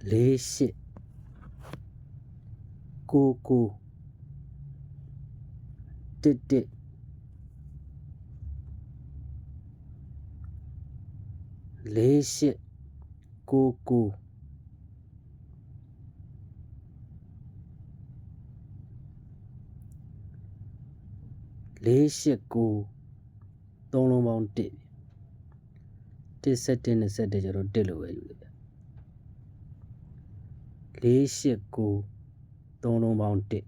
48 99 11 48 99 489 3လုံးပေါင်း1 17 21 21ကျတော့1လို့ပဲယူလိုက် 489 3လုံးပေါင်း1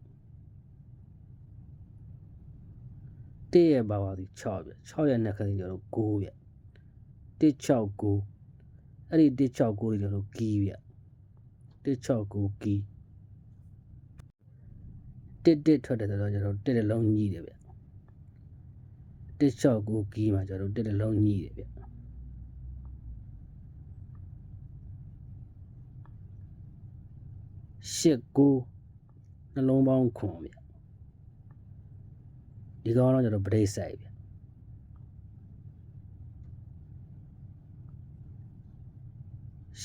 1ရဲ့ပါဝါသည်6ပြ6ရဲ့နှက်ခန်းကျွန်တော်တို့9ပြ169အဲ့ဒီ169တွေကျွန်တော်တို့ကီးပြ169ကီးတစ်တစ်ထွက်တယ်ဆိုတော့ကျွန်တော်တစ်တစ်လုံးညှိတယ်ဗျတစ်ချောက်ကိုကီးမှာကျွန်တော်တစ်တစ်လုံးညှိတယ်ဗျ ရှစ်ကိုနှလုံးပေါင်းခွန်ဗျဒီကောင်တော့ကျတော့ဗရိတ်ဆိုင်ဗျ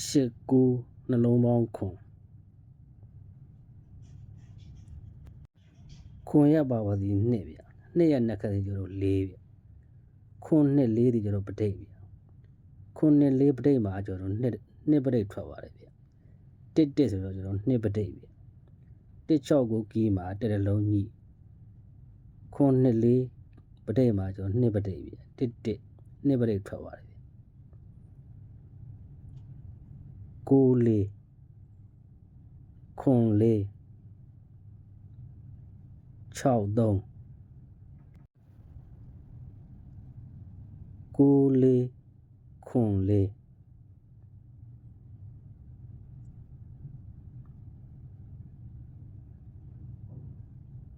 ရှစ်ကိုနှလုံးပေါင်းခွန်ခွန်ရပါပါသည်နှစ်ဗျနှစ်ရနှစ်ခါစီကျတော့၄ဗျခွန်နှစ်လေးဒီကျတော့ပဋိတ်ဗျခွန်နှစ်လေးပဋိတ်မှာကျတော့နှစ်နှစ်ပဋိတ်ထွက်ပါတယ်ဗျ တစ်တစ်ဆိုတော့ကျတော့နှစ်ပဋိတ်ဗျတစ်၆ကိုကီးမှာတစ်တလုံးညိခွန်နှစ်လေးပဋိတ်မှာကျတော့နှစ်ပဋိတ်ဗျတစ်တစ်နှစ်ပဋိတ်ထွက်ပါတယ်ဗျကိုလေးခွန်လေး6 3ကိုလေး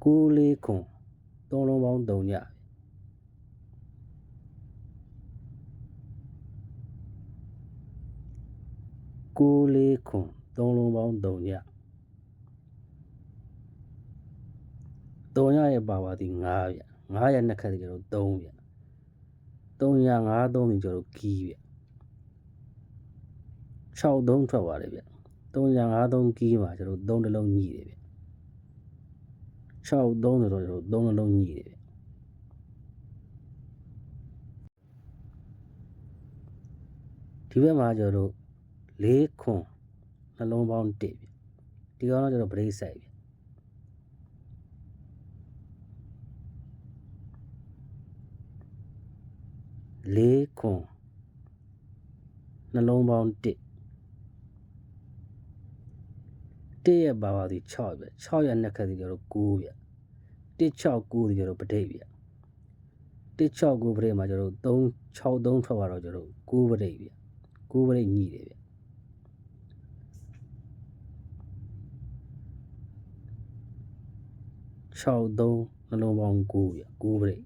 6လေးခွန်သုံးလုံးပေါင်း3ညကိုလေးခွန်သုံးလုံးပေါင်း3ည3ညရဲ့ပါပါသည်9ဗျ9ရဲ့နှစ်ခက်တကယ်တော့3ဗျ3ည5 3ဒီကျတော့ကီးဗျ6 3ထွက်ပါတယ်ဗျ3ည5 3ကီးမှာကျတော့3တလုံးညီတယ်ဗျ 6 3ဆိုတော့ကျတော့3တလုံးညှိတယ်ဗျဒီဘက်မှာကျတော့၄ခွန်နှလုံးပေါင်း1ဗျဒီကောင်တော့ကျတော့ဗရိတ်ဆိုင်ဗျလေးခွန်နှလုံးပေါင်း1 တစ်ရဲ့ပါပါသည်6ဗျ6ရဲ့နှစ်ခါသည်ကျတော့9ဗျ169ဒီကျတော့ပဋိတ်ဗျ169ပဋိတ်မှာကျတော့3 6 3ထွက်သွားတော့ကျတော့9ပဋိတ်ဗျ9ပဋိတ်ညှိတယ်ဗျ6 3နှလုံးပေါင်း9ဗျ9ပဋိတ်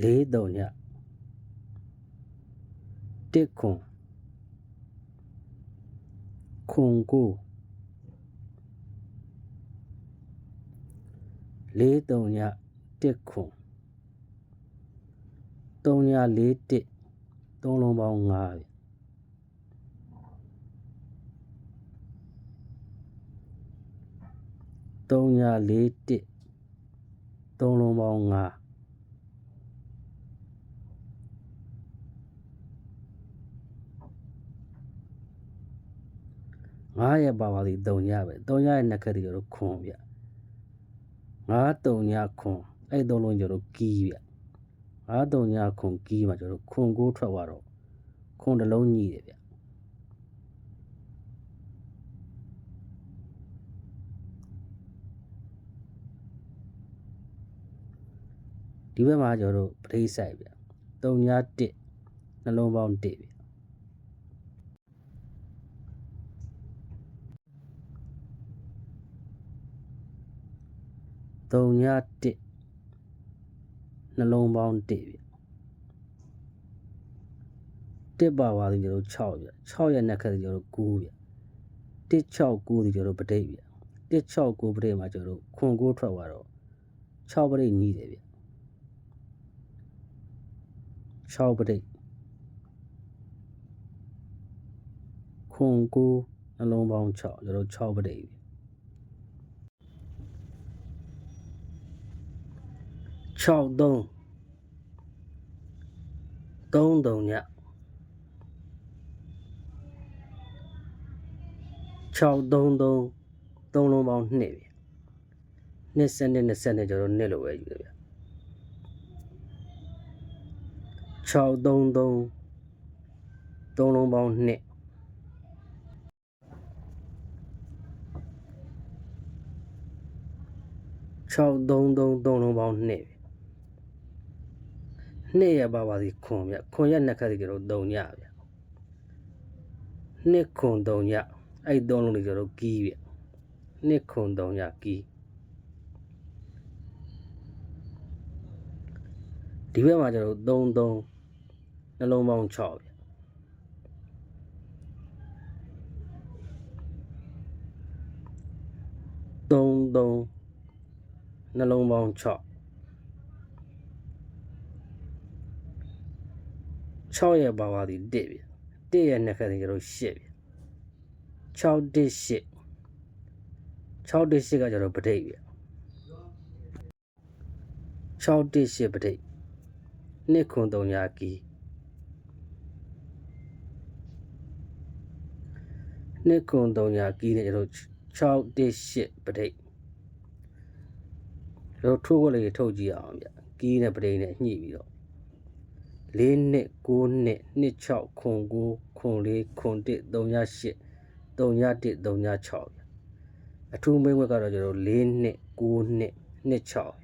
လေးတုံညတစ်ခွန် ခွန်ကိုလေးတုံညတစ်ခွန်တုံညလေးတစ်သုံးလုံးပေါင်း5ဗျတုံညလေးတစ်သုံးလုံးပေါင်း5 9ရက်ပါပါသည်3ညပဲ3ညရဲ့နှစ်ခက်တည်းကျတော့ခွန်ဗျ9 3ညခွန်အဲ့သုံးလုံးကျတော့ကီးဗျ9 3ညခွန်ကီးမှာကျတော့ခွန်ကိုထွက်သွားတော့ခွန်တစ်လုံးညှိတယ်ဗျဒီဘက်မှာကျတော့ပရိဆိုင်ဗျ3ည1နှလုံးပေါင်း1ဗျ 3ည1နှလုံးပေါင်း1ဗျတစ်ပါပါသည်ကျတော့6ဗျ6ရဲ့နှစ်ခက်သည်ကျတော့9ဗျ169သည်ကျတော့ပဋိတ်ဗျ169ပဋိတ်မှာကျတော့ခွန်ကိုထွက်သွားတော့6ပဋိတ်ညီးတယ်ဗျ6ပဋိတ်ခွန်ကိုနှလုံးပေါင်း6ကျွန်တော်6ပဋိဗျ 6 3 3 3ည6 3 3 3လုံးပေါင်း2ဗျနှစ်စနစ်20နဲ့ကျွန်တော်နှစ်လို့ပဲယူတယ်ဗျ6 3 3 3လုံးပေါင်း2 6 3 3 3လုံးပေါင်း2 ပြီ2ရပါပါစီခွန်ဗျခွန်ရနှစ်ခါစီကျွန်တော်3ညဗျ2ခွန်3ညအဲ့3လုံးတွေကျွန်တော်ကီးဗျ2ခွန်3ညကီးဒီဘက်မှာကျွန်တော်3 3နှလုံးပေါင်း6ဗျ3 3နှလုံးပေါင်း6 6ရဲ့ပါပါသည်1ဗျ1ရဲ့နှစ်ခါစီကျတော့8ဗျ6 1 8 6 1 8ကကျတော့ပဋိဗျ6 1 8ပဋိနှစ်ခွန်3ညာကီနှစ်ခွန်3ညာကီနဲ့ကျတော့6 1 8ပဋိကျွန်တော်ထိုးခွက်လေးထုတ်ကြည့်အောင်ဗျကီးနဲ့ပဋိနဲ့ညှိပြီးတော့ ၄နှစ်9နှစ်နှစ်6ခွန်9ခွန်4ခွန်1 38 31 36ဗျအထူးမိတ်ဝက်ကတော့ကျွန်တော်၄နှစ်9နှစ်နှစ်6